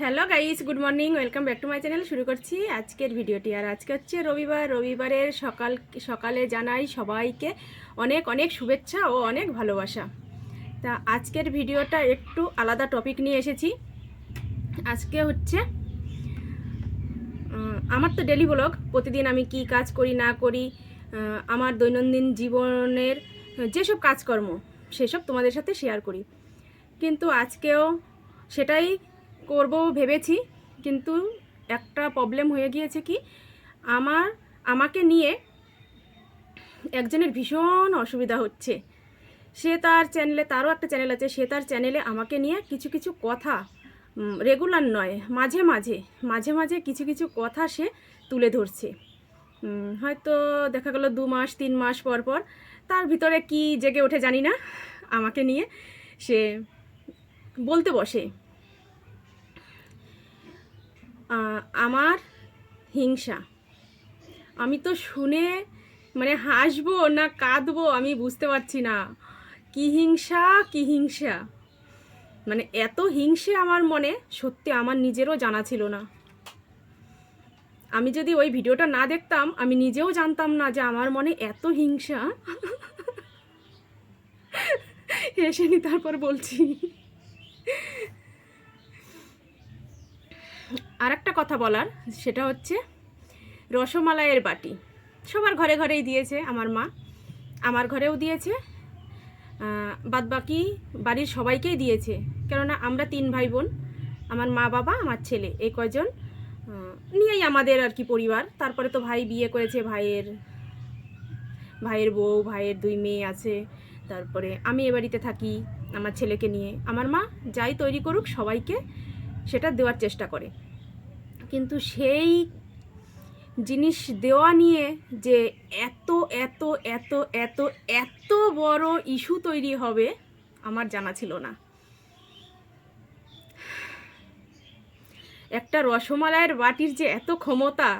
Hello guys, good morning, welcome back to my channel, শুরু করছি আজকের ভিডিওটি। আর আজকে হচ্ছে রবিবার, রবিবারের সকাল, সকালে জানাই সবাইকে অনেক অনেক শুভেচ্ছা ও অনেক ভালোবাসা। তা আজকের ভিডিওটা একটু আলাদা টপিক নিয়ে এসেছি। আজকে হচ্ছে আমার তো ডেলি ব্লগ প্রতিদিন আমি কি কাজ করি, না করি আমার দৈনন্দিন জীবনের যেসব কাজকর্ম, সেসব তোমাদের সাথে শেয়ার করি। কিন্তু আজকেও সেটাই করব ভেবেছি, কিন্তু একটা প্রবলেম হয়ে গিয়েছে কি, আমার, আমাকে নিয়ে একজনের ভীষণ অসুবিধা হচ্ছে। সে তার চ্যানেলে তারও একটা চ্যানেল আছে, সে তার চ্যানেলে আমাকে নিয়ে কিছু কিছু কথা রেগুলার নয়, মাঝে মাঝে মাঝে মাঝে কিছু কিছু কথা সে তুলে ধরছে। হয়তো দেখা গেল দু মাস, তিন মাস পর পর তার ভিতরে কি জেগে ওঠে জানি না, আমাকে নিয়ে সে বলতে বসে। আমার হিংসা। আমি তো শুনে মানে হাসবো না কাঁদবো আমি বুঝতে পারছি না। কি হিংসা কি হিংসা। মানে এত হিংসে আমার মনে সত্যি আমার নিজেরও জানা ছিল না। আমি যদি ওই ভিডিওটা না দেখতাম, আমি নিজেও জানতাম না যে আমার মনে এত হিংসা। হেসে নি, তারপর বলছি। আর একটা কথা বলার সেটা হচ্ছে রসমালাইয়ের বাটি। সবার ঘরে ঘরেই দিয়েছে আমার মা। আমার ঘরেও দিয়েছে। বাদ বাকি বাড়ির সবাইকেই দিয়েছে। কেননা আমরা তিন ভাই বোন আমার মা বাবা আমার ছেলে এই কয়জন। আহ, নিয়েই আমাদের আর কি পরিবার। তারপরে তো ভাই বিয়ে করেছে ভাইয়ের ভাইয়ের বউ ভাইয়ের দুই মেয়ে আছে। তারপরে আমি এ বাড়িতে থাকি আমার ছেলেকে নিয়ে। আমার মা যাই তৈরি করুক সবাইকে সেটা দেওয়ার চেষ্টা করে। কিন্তু সেই জিনিস দেওয়া নিয়ে যে এত এত এত এত এত বড় ইস্যু তৈরি হবে, আমার জানা ছিল না। একটা রসমালাইয়ের বাটির যে এত ক্ষমতা,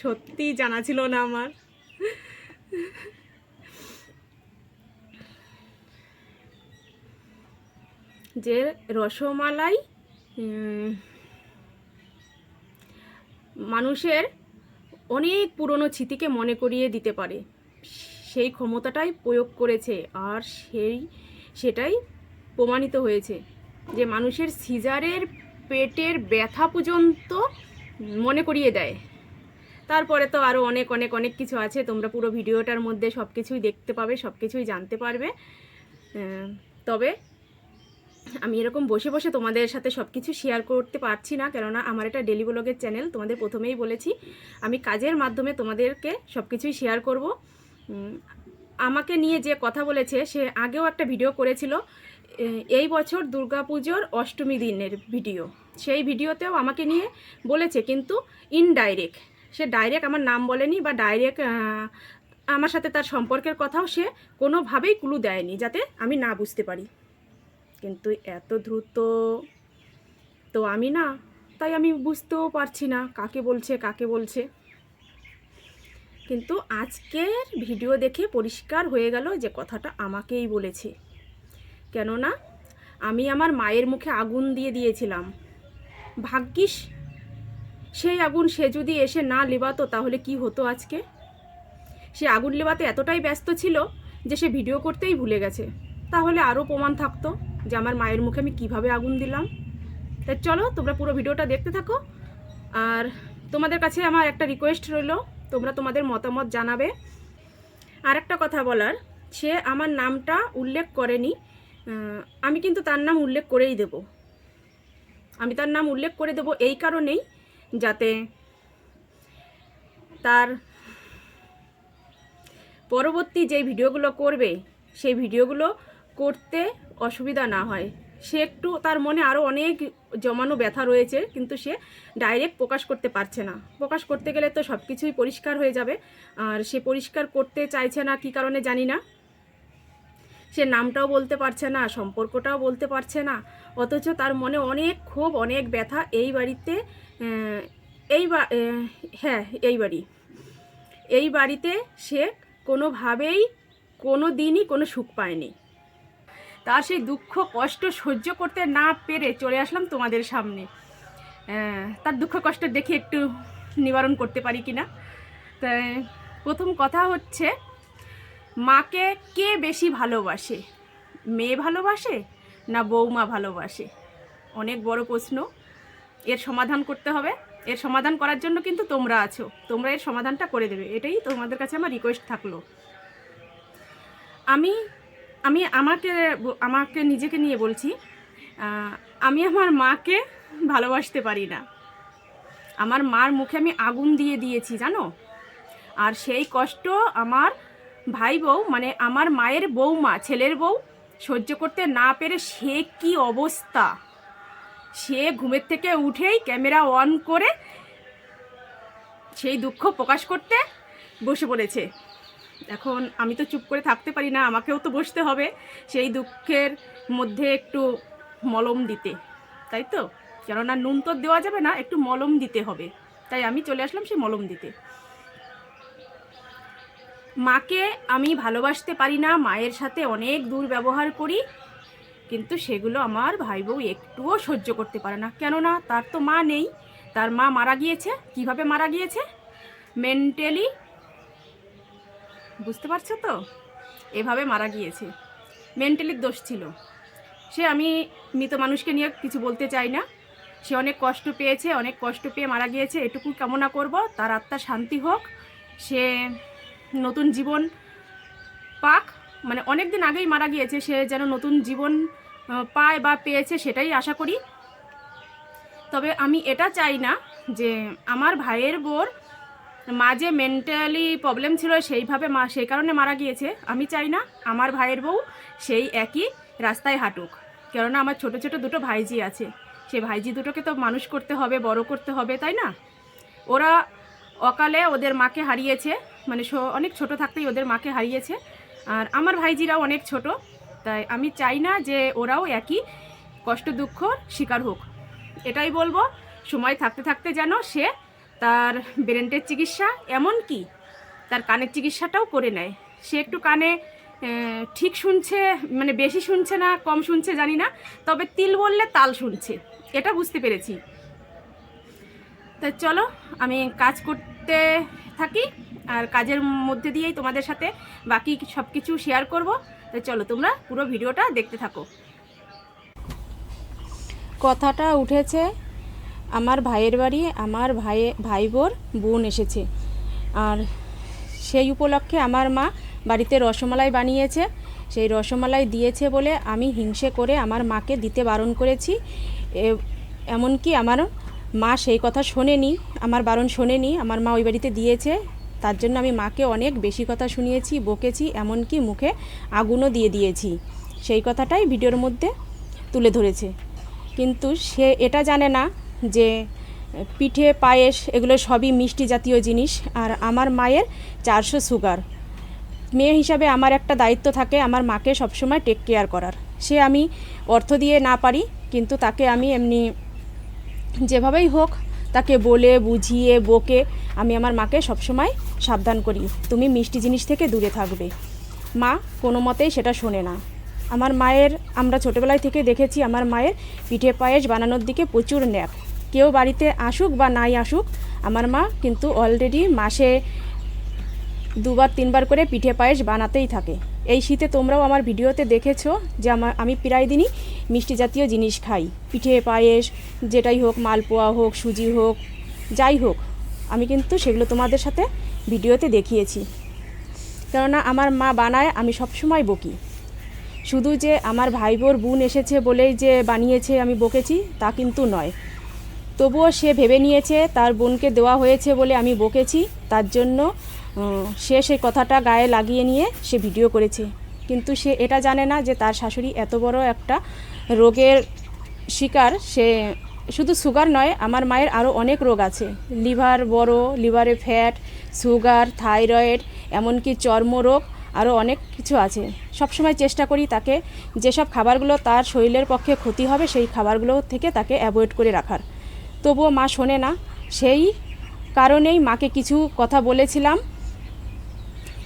সত্যি জানা ছিল না আমার। যে রসমালাই মানুষের অনেক পুরনো স্মৃতিকে মনে করিয়ে দিতে পারে। সেই ক্ষমতাটাই প্রয়োগ করেছে আর সেই, সেটাই প্রমাণিত হয়েছে যে মানুষের সিজারের পেটের ব্যথা পর্যন্ত মনে করিয়ে দেয়। তারপরে তো আরও অনেক অনেক অনেক কিছু আছে। তোমরা পুরো ভিডিওটার মধ্যে সব কিছুই দেখতে পাবে সব কিছুই জানতে পারবে। তবে আমি এরকম বসে বসে তোমাদের সাথে সব কিছু শেয়ার করতে পারছি না, কেননা আমার এটা ডেলি ব্লগের চ্যানেল তোমাদের প্রথমেই বলেছি। আমি কাজের মাধ্যমে তোমাদেরকে সব কিছুই শেয়ার করব আমাকে নিয়ে যে কথা বলেছে, সে আগেও একটা ভিডিও করেছিল এই বছর দুর্গাপুজোর অষ্টমী দিনের ভিডিও সেই ভিডিওতেও আমাকে নিয়ে বলেছে, কিন্তু ইনডাইরেক্ট সে ডাইরেক্ট আমার নাম বলেনি বা ডাইরেক্ট আমার সাথে তার সম্পর্কের কথাও সে কোনোভাবেই ক্লু দেয়নি, যাতে আমি না বুঝতে পারি। কিন্তু এত দ্রুত তো আমি না, তাই আমি বুঝতেও পারছি না কাকে বলছে কাকে বলছে। কিন্তু আজকের ভিডিও দেখে পরিষ্কার হয়ে গেল যে কথাটা আমাকেই বলেছে। কেননা, আমি আমার মায়ের মুখে আগুন দিয়ে দিয়েছিলাম। ভাগ্যিস, সেই আগুন সে যদি এসে না লেবাতো তাহলে কি হতো আজকে? সে আগুন লেবাতে এতটাই ব্যস্ত ছিল যে সে ভিডিও করতেই ভুলে গেছে। তাহলে আরও প্রমাণ থাকতো। যে আমার মায়ের মুখে আমি কীভাবে আগুন দিলাম। তাই চলো, তোমরা পুরো ভিডিওটা দেখতে থাকো। আর তোমাদের কাছে আমার একটা রিকোয়েস্ট রইল, তোমরা তোমাদের মতামত জানাবে। আর একটা কথা বলার, সে আমার নামটা উল্লেখ করেনি। আমি কিন্তু তার নাম উল্লেখ করেই দেব। আমি তার নাম উল্লেখ করে দেব এই কারণেই যাতে তার পরবর্তী যে ভিডিওগুলো করবে, সেই ভিডিওগুলো করতে অসুবিধা না হয়। সে একটু, তার মনে আরও অনেক জমানো ব্যথা রয়েছে, কিন্তু সে ডাইরেক্ট প্রকাশ করতে পারছে না। প্রকাশ করতে গেলে তো সব কিছুই পরিষ্কার হয়ে যাবে। আর সে পরিষ্কার করতে চাইছে না, কী কারণে জানি না। সে নামটাও বলতে পারছে না, সম্পর্কটাও বলতে পারছে না। অথচ তার মনে অনেক ক্ষোভ, অনেক ব্যথা এই বাড়িতে এই হ্যাঁ এই বাড়ি। এই বাড়িতে সে কোনোভাবেই কোনো দিনই কোনো সুখ পায়নি। তার সেই দুঃখ, কষ্ট সহ্য করতে না পেরে চলে আসলাম তোমাদের সামনে। তার দুঃখ, কষ্ট দেখে একটু নিবারণ করতে পারি কি না তাই প্রথম কথা হচ্ছে, মাকে কে বেশি ভালোবাসে? মেয়ে ভালোবাসে না বৌমা ভালোবাসে? অনেক বড় প্রশ্ন। এর সমাধান করতে হবে। এর সমাধান করার জন্য কিন্তু তোমরা আছো। তোমরা এর সমাধানটা করে দেবে। এটাই তোমাদের কাছে আমার রিকোয়েস্ট থাকল। আমি আমি আমাকে আমাকে নিজেকে নিয়ে বলছি আমি আমার মাকে ভালোবাসতে পারি না। আমার মার মুখে আমি আগুন দিয়ে দিয়েছি, জানো? আর সেই কষ্ট আমার ভাই বউ মানে আমার মায়ের বউমা, ছেলের বউ, সহ্য করতে না পেরে সে কি অবস্থা? সে ঘুমের থেকে উঠেই ক্যামেরা অন করে সেই দুঃখ প্রকাশ করতে বসে পড়েছে। এখন আমি তো চুপ করে থাকতে পারি না, আমাকেও তো বসতে হবে। সেই দুঃখের মধ্যে একটু মলম দিতে, তাই তো? কেননা নুন তো দেওয়া যাবে না, একটু মলম দিতে হবে। তাই আমি চলে আসলাম সেই মলম দিতে। মাকে আমি ভালোবাসতে পারি না, মায়ের সাথে অনেক দুর্ব্যবহার করি, কিন্তু সেগুলো আমার ভাই বউ একটুও সহ্য করতে পারে না। কেননা তার তো মা নেই, তার মা মারা গিয়েছে। কীভাবে মারা গিয়েছে? মেন্টালি বুঝতে পারছ তো? এভাবে মারা গিয়েছে। মেন্টালির দোষ ছিল। সে আমি মৃত মানুষকে নিয়ে কিছু বলতে চাই না। সে অনেক কষ্ট পেয়েছে, অনেক কষ্ট পেয়ে মারা গিয়েছে। এটুকু কামনা করব। তার আত্মা শান্তি হোক। সে নতুন জীবন পাক। মানে অনেক দিন আগেই মারা গিয়েছে। সে যেন নতুন জীবন পায় বা পেয়েছে সেটাই আশা করি। তবে আমি এটা চাই না যে আমার ভাইয়ের বোর মা যে মেন্টালি প্রবলেম ছিল সেইভাবে মা, সেই কারণে মারা গিয়েছে। আমি চাই না আমার ভাইয়ের বউ সেই একই রাস্তায় হাঁটুক। কেননা আমার ছোট ছোট দুটো ভাইজি আছে। সেই ভাইজি দুটোকে তো মানুষ করতে হবে, বড় করতে হবে, তাই না? ওরা অকালে ওদের মাকে হারিয়েছে মানে অনেক ছোট থাকতেই ওদের মাকে হারিয়েছে। আর আমার ভাইজিরাও অনেক ছোট, তাই আমি চাই না যে ওরাও একই কষ্ট দুঃখ শিকার হোক। এটাই বলব, সময় থাকতে থাকতে যেন সে তার ব্রেনের চিকিৎসা এমন কি তার কানের চিকিৎসাটাও করে নেয়। সে একটু কানে ঠিক শুনছে মানে বেশি শুনছে না, কম শুনছে জানি না, তবে তিল বললে তাল শুনছে, এটা বুঝতে পেরেছি। তা চলো, আমি কাজ করতে থাকি, আর কাজের মধ্যে দিয়েই তোমাদের সাথে বাকি সব কিছু শেয়ার করব। তো চলো, তোমরা পুরো ভিডিওটা দেখতে থাকো। কথাটা উঠেছে আমার ভাইয়ের বাড়ি, আমার ভাই ভাই বোর বোন এসেছে। আর সেই উপলক্ষে আমার মা বাড়িতে রসমালাই বানিয়েছে। সেই রসমালাই দিয়েছে বলে আমি হিংসে করে আমার মাকে দিতে বারণ করেছি। এমনকি আমার মা সেই কথা শোনেনি, আমার বারণ শোনেনি, আমার মা ওই বাড়িতে দিয়েছে। তার জন্য আমি মাকে অনেক বেশি কথা শুনিয়েছি, বকেছি, এমনকি মুখে আগুনও দিয়ে দিয়েছি। সেই কথাটাই ভিডিওর মধ্যে তুলে ধরেছে। কিন্তু সে এটা জানে না যে পিঠে, পায়েস, এগুলো সবই মিষ্টি জাতীয় জিনিস। আর আমার মায়ের চারশো সুগার। মেয়ে হিসাবে আমার একটা দায়িত্ব থাকে আমার মাকে সবসময় টেক কেয়ার করার। সে আমি অর্থ দিয়ে না পারি, কিন্তু তাকে আমি এমনি যেভাবেই হোক তাকে বলে, বুঝিয়ে, বকে আমি আমার মাকে সবসময় সাবধান করি। তুমি মিষ্টি জিনিস থেকে দূরে থাকবে। মা কোনো মতেই সেটা শোনে না। আমার মায়ের, আমরা ছোটোবেলায় থেকে দেখেছি আমার মায়ের পিঠে পায়েস বানানোর দিকে প্রচুর ন্যাক। কেউ বাড়িতে আসুক বা নাই আসুক, আমার মা কিন্তু অলরেডি মাসে দুবার, তিনবার করে পিঠে পায়েস বানাতেই থাকে। এই শীতে তোমরাও আমার ভিডিওতে দেখেছ যে আমার, আমি প্রায় দিনই মিষ্টি জাতীয় জিনিস খাই। পিঠে পায়েস, যেটাই হোক, মালপোয়া হোক, সুজি হোক, যাই হোক, আমি কিন্তু সেগুলো তোমাদের সাথে ভিডিওতে দেখিয়েছি। কেননা আমার মা বানায়, আমি সবসময় বকি। শুধু যে আমার ভাই বোর বোন এসেছে বলেই যে বানিয়েছে আমি বকেছি, তা কিন্তু নয়। তবুও সে ভেবে নিয়েছে, তার বোনকে দেওয়া হয়েছে বলে আমি বকেছি, তার জন্য সে সেই কথাটা গায়ে লাগিয়ে নিয়ে সে ভিডিও করেছে। কিন্তু সে এটা জানে না যে তার শাশুড়ি এত বড় একটা রোগের শিকার। সে শুধু সুগার নয়, আমার মায়ের আরও অনেক রোগ আছে। লিভার বড়, লিভারে ফ্যাট সুগার থাইরয়েড এমনকি চর্মরোগ। আরও অনেক কিছু আছে। সবসময় চেষ্টা করি তাকে যেসব খাবারগুলো তার শরীরের পক্ষে ক্ষতি হবে সেই খাবারগুলো থেকে তাকে অ্যাভয়েড করে রাখার। তবুও মা শোনে না। সেই কারণেই মাকে কিছু কথা বলেছিলাম।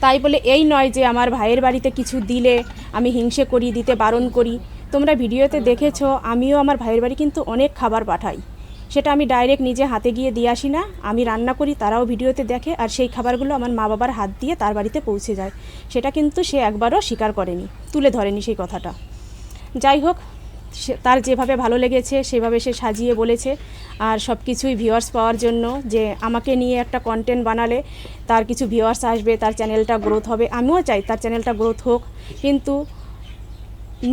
তাই বলে, এই নয় যে আমার ভাইয়ের বাড়িতে কিছু দিলে আমি হিংসে করি, দিতে বারণ করি। তোমরা ভিডিওতে দেখেছ, আমিও আমার ভাইয়ের বাড়ি কিন্তু অনেক খাবার পাঠাই। সেটা আমি ডাইরেক্ট নিজে হাতে গিয়ে দিয়ে আসি না। আমি রান্না করি, তারাও ভিডিওতে দেখে আর সেই খাবারগুলো আমার মা বাবার হাত দিয়ে তার বাড়িতে পৌঁছে যায়। সেটা কিন্তু সে একবারও স্বীকার করেনি, তুলে ধরেনি সেই কথাটা। যাই হোক তার যেভাবে ভালো লেগেছে, সেভাবে সে সাজিয়ে বলেছে। আর সব কিছুই ভিউয়ার্স পাওয়ার জন্য যে আমাকে নিয়ে একটা কন্টেন্ট বানালে তার কিছু ভিউয়ার্স আসবে, তার চ্যানেলটা গ্রোথ হবে। আমিও চাই তার চ্যানেলটা গ্রোথ হোক। কিন্তু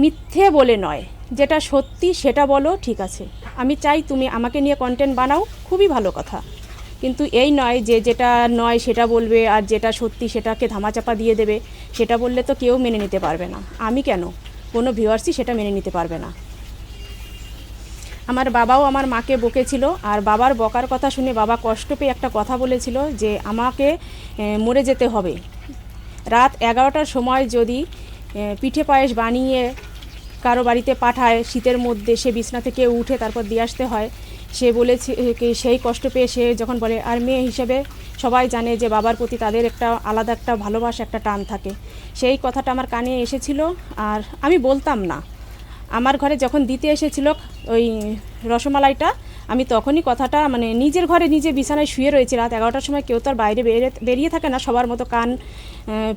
মিথ্যে বলে নয় যেটা সত্যি সেটা বলো, ঠিক আছে। আমি চাই তুমি আমাকে নিয়ে কন্টেন্ট বানাও, খুবই ভালো কথা। কিন্তু এই নয় যে যেটা নয় সেটা বলবে আর যেটা সত্যি সেটাকে ধামাচাপা দিয়ে দেবে, সেটা বললে তো কেউ মেনে নিতে পারবে না। আমি কেন? কোনো ভিউয়ার্সই সেটা মেনে নিতে পারবে না। আমার বাবাও আমার মাকে বকেছিল, আর বাবার বকার কথা শুনে বাবা কষ্ট পেয়ে একটা কথা বলেছিল যে আমাকে মরে যেতে হবে। রাত এগারোটার সময় যদি পিঠে পায়েস বানিয়ে কারও বাড়িতে পাঠায়, শীতের মধ্যে সে বিছনা থেকে উঠে তারপর দিয়ে আসতে হয়। সে বলেছে সেই কষ্ট পেয়ে সে যখন বলে, আর মেয়ে হিসেবে সবাই জানে যে বাবার প্রতি তাদের একটা আলাদা একটা ভালোবাসা, একটা টান থাকে। সেই কথাটা আমার কানে এসেছিল আর আমি বলতাম না। আমার ঘরে যখন দিতে এসেছিল ওই রসমালাইটা আমি তখনই কথাটা মানে নিজের ঘরে নিজে বিছানায় শুয়ে রয়েছি, রাত এগারোটার সময় কেউ তো আর বাইরে বেরিয়ে বেরিয়ে থাকে না, সবার মতো কান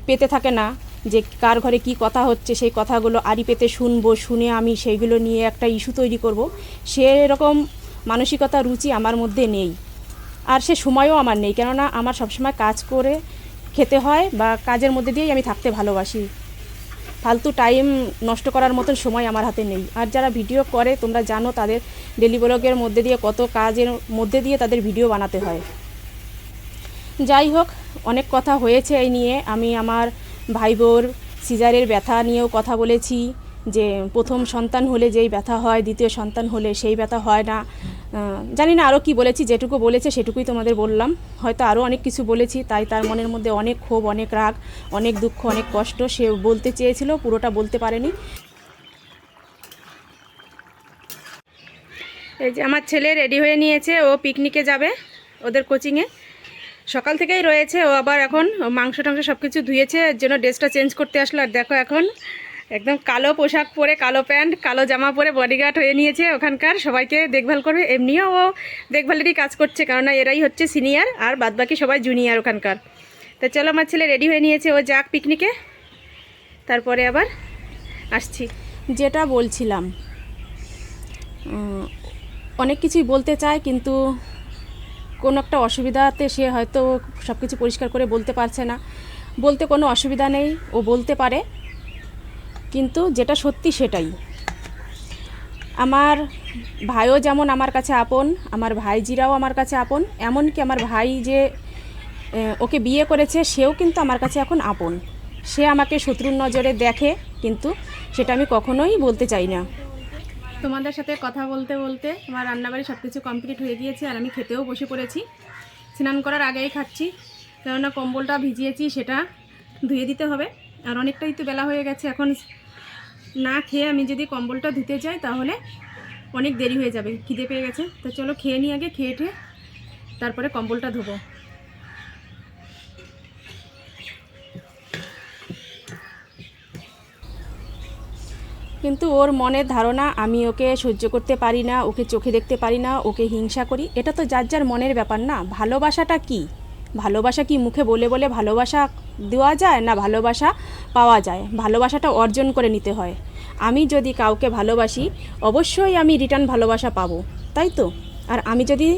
পেতে থাকে না যে কার ঘরে কি কথা হচ্ছে, সেই কথাগুলো আড়ি পেতে শুনব, শুনে আমি সেইগুলো নিয়ে একটা ইস্যু তৈরি করব। সেরকম মানসিকতা, রুচি আমার মধ্যে নেই। আর সে সময়ও আমার নেই, কেননা আমার সবসময় কাজ করে খেতে হয় বা কাজের মধ্যে দিয়েই আমি থাকতে ভালোবাসি। ফালতু টাইম নষ্ট করার মতন সময় আমার হাতে নেই। আর যারা ভিডিও করে, তোমরা জানো তাদের ডেলি ব্লগের মধ্যে দিয়ে কত কাজের মধ্যে দিয়ে তাদের ভিডিও বানাতে হয়। যাই হোক, অনেক কথা হয়েছে এই নিয়ে। আমি আমার ভাই বোর সিজারের ব্যথা নিয়েও কথা বলেছি। যে প্রথম সন্তান হলে যেই ব্যথা হয়, দ্বিতীয় সন্তান হলে সেই ব্যথা হয় না। জানি না আরও কি বলেছি, যেটুকু বলেছে সেটুকুই তোমাদের বললাম। হয়তো আরও অনেক কিছু বলেছি, তাই তার মনের মধ্যে অনেক ক্ষোভ, অনেক রাগ, অনেক দুঃখ, অনেক কষ্ট সে বলতে চেয়েছিল, পুরোটা বলতে পারেনি। এই যে আমার ছেলে রেডি হয়ে নিয়েছে, ও পিকনিকে যাবে ওদের কোচিংয়ে। সকাল থেকেই রয়েছে, ও আবার এখন মাংস টাংস সব কিছু ধুয়েছে, এর জন্য ড্রেসটা চেঞ্জ করতে আসলো। আর দেখো এখন একদম কালো পোশাক পরে, কালো প্যান্ট, কালো জামা পরে বডিগার্ড হয়ে নিয়েছে ওখানকার। সবাইকে দেখভাল করবে। এমনিও ও দেখভালেরই কাজ করছে, কেননা এরাই হচ্ছে সিনিয়র আর বাদবাকি সবাই জুনিয়র ওখানকার। তা চলো, আমার ছেলে রেডি হয়ে নিয়েছে, ও যাক পিকনিকে তারপরে আবার আসছি। যেটা বলছিলাম অনেক কিছুই বলতে চায়, কিন্তু কোনো একটা অসুবিধাতে সে হয়তো সব কিছু পরিষ্কার করে বলতে পারছে না। বলতে কোনো অসুবিধা নেই, ও বলতে পারে। কিন্তু যেটা সত্যি সেটাই। আমার ভাইও যেমন আমার কাছে আপন, আমার ভাইজিরাও আমার কাছে আপন, এমনকি আমার ভাই যে ওকে বিয়ে করেছে, সেও কিন্তু আমার কাছে এখন আপন। সে আমাকে শত্রুর নজরে দেখে, কিন্তু সেটা আমি কখনোই বলতে চাই না। তোমাদের সাথে কথা বলতে বলতে আমার রান্নাবাড়ি সব কিছু কমপ্লিট হয়ে গিয়েছে আর আমি খেতেও বসে পড়েছি। স্নান করার আগেই খাচ্ছি, কেননা কম্বলটা ভিজিয়েছি, সেটা ধুয়ে দিতে হবে। আর অনেকটাই তো বেলা হয়ে গেছে, এখন না খেয়ে আমি যদি কম্বলটা ধুতে যাই তাহলে অনেক দেরি হয়ে যাবে, খিদে পেয়ে গেছে। তো চলো খেয়ে নিই আগে, খেয়ে ঠে তারপরে কম্বলটা ধোবো। কিন্তু ওর মনের ধারণা, আমি ওকে সহ্য করতে পারি না, ওকে চোখে দেখতে পারি না, ওকে হিংসা করি, এটা তো যার যার মনের ব্যাপার না। ভালোবাসাটা কি? ভালোবাসা কি মুখে বলে বলে ভালোবাসা দেওয়া যায় না ভালোবাসা পাওয়া যায়, ভালোবাসাটা অর্জন করে নিতে হয়। আমি যদি কাউকে ভালোবাসি, অবশ্যই আমি রিটার্ন ভালোবাসা পাবো, তাই তো? আর আমি যদি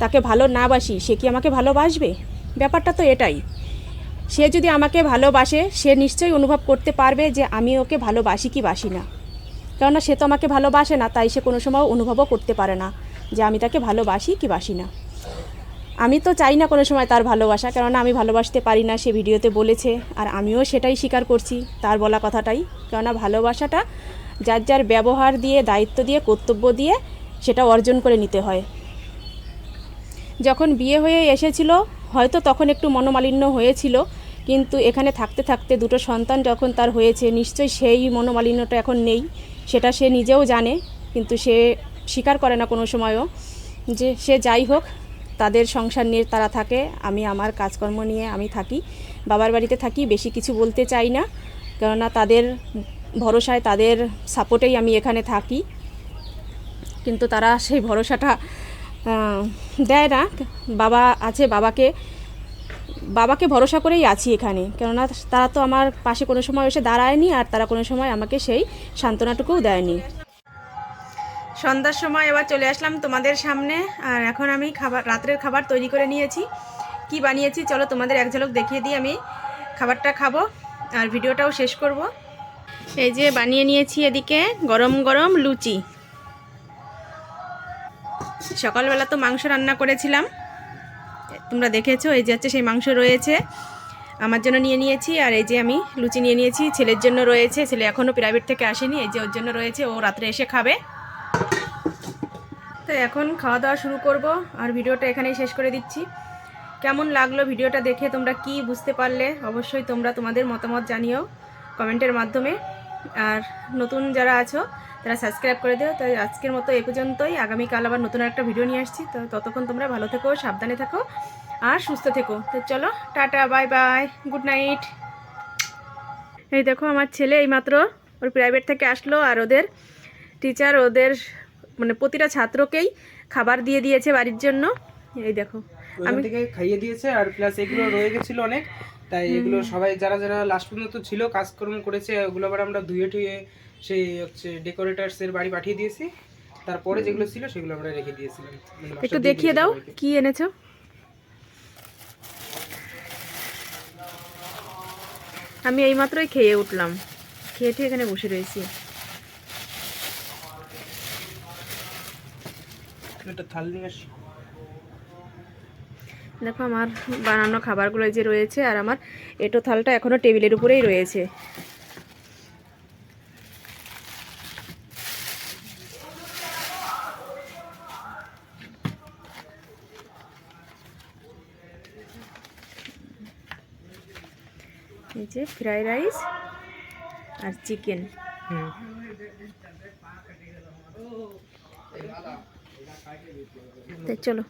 তাকে ভালো না বাসি, সে কি আমাকে ভালোবাসবে? ব্যাপারটা তো এটাই। সে যদি আমাকে ভালোবাসে, সে নিশ্চয়ই অনুভব করতে পারবে যে আমি ওকে ভালোবাসি কি বাসি না। কেননা সে তো আমাকে ভালোবাসে না, তাই সে কোনো সময় অনুভবও করতে পারে না যে আমি তাকে ভালোবাসি কি বাসি না। আমি তো চাই না কোনো সময় তার ভালোবাসা, কেননা আমি ভালোবাসতে পারি না, সে ভিডিওতে বলেছে, আর আমিও সেটাই স্বীকার করছি তার বলা কথাটাই, কেননা ভালোবাসাটা যার যার ব্যবহার দিয়ে, দায়িত্ব দিয়ে, কর্তব্য দিয়ে সেটা অর্জন করে নিতে হয়। যখন বিয়ে হয়ে এসেছিল, হয়তো তখন একটু মনোমালিন্য হয়েছিল, কিন্তু এখানে থাকতে থাকতে দুটো সন্তান যখন তার হয়েছে, নিশ্চয়ই সেই মনোমালিন্যটা এখন নেই, সেটা সে নিজেও জানে, কিন্তু সে স্বীকার করে না কোনো সময়ও যে সে যাই হোক তাদের সংসার নিয়ে তারা থাকে, আমি আমার কাজকর্ম নিয়ে আমি থাকি। বাবার বাড়িতে থাকি, বেশি কিছু বলতে চাই না, কেননা তাদের ভরসায়, তাদের সাপোর্টেই আমি এখানে থাকি। কিন্তু তারা সেই ভরসাটা দেয় না। বাবা আছে, বাবাকে বাবাকে ভরসা করেই আছি এখানে। কেননা তারা তো আমার পাশে কোনো সময় এসে দাঁড়ায়নি, আর তারা কোনো সময় আমাকে সেই সান্ত্বনাটুকুও দেয়নি। সন্ধ্যার সময় এবার চলে আসলাম তোমাদের সামনে। আর এখন আমি খাবার, রাত্রের খাবার তৈরি করে নিয়েছি। কি বানিয়েছি চলো তোমাদের এক ঝলক দেখিয়ে দিই, আমি খাবারটা খাব আর ভিডিওটাও শেষ করব। এই যে বানিয়ে নিয়েছি এদিকে গরম গরম লুচি। সকালবেলা তো মাংস রান্না করেছিলাম। তোমরা দেখেছ, এই যে হচ্ছে সেই মাংস রয়েছে। আমার জন্য নিয়ে নিয়েছি আর এই যে আমি লুচি নিয়ে নিয়েছি। ছেলের জন্য রয়েছে, ছেলে এখনও প্রাইভেট থেকে আসেনি, এই যে ওর জন্য রয়েছে, ও রাত্রে এসে খাবে। তো এখন খাওয়া দাওয়া শুরু করব আর ভিডিওটা এখানেই শেষ করে দিচ্ছি। কেমন লাগল ভিডিওটা দেখে তোমরা কি বুঝতে পারলে অবশ্যই তোমরা তোমাদের মতামত জানিও কমেন্টের মাধ্যমে। আর নতুন যারা আছো, তারা সাবস্ক্রাইব করে দিও। তাই আজকের মতো এ পর্যন্তই। আগামীকাল আবার নতুন একটা ভিডিও নিয়ে আসছি। তো ততক্ষণ তোমরা ভালো থেকো, সাবধানে থাকো আর সুস্থ থেকো। তো চলো, tata, bye bye, good night. এই দেখো, আমার ছেলে এইমাত্র ওর প্রাইভেট থেকে আসলো আর ওদের টিচার ওদের মানে প্রতিটা ছাত্রকেই খাবার দিয়ে দিয়েছে বাড়ির জন্য। এই দেখো। ওইখান থেকে খাইয়ে দিয়েছে আর প্লাস এগুলো রয়ে গেছিল অনেক। তাই এগুলো সবাই যারা যারা লাস্ট পর্যন্ত ছিল কাজকর্ম করেছে ওগুলো আবার আমরা ধুয়ে টুয়ে সেই হচ্ছে ডেকোরেটার্স এর বাড়ি পাঠিয়ে দিয়েছি। তারপরে যেগুলো ছিল সেগুলো আমরা রেখে দিয়েছিলাম। একটু দেখিয়ে দাও কি। এনেছো? আমি এইমাত্রই খেয়ে উঠলাম। খেয়ে এখানে বসে রয়েছি একটা থাল নিয়ে আসি দেখো আমার বানানো খাবারগুলো যে রয়েছে আর আমার এটো থালটা এখনও টেবিলের উপরেই রয়েছে এই যে ফ্রাইড রাইস আর চিকেন হুম তাই চলো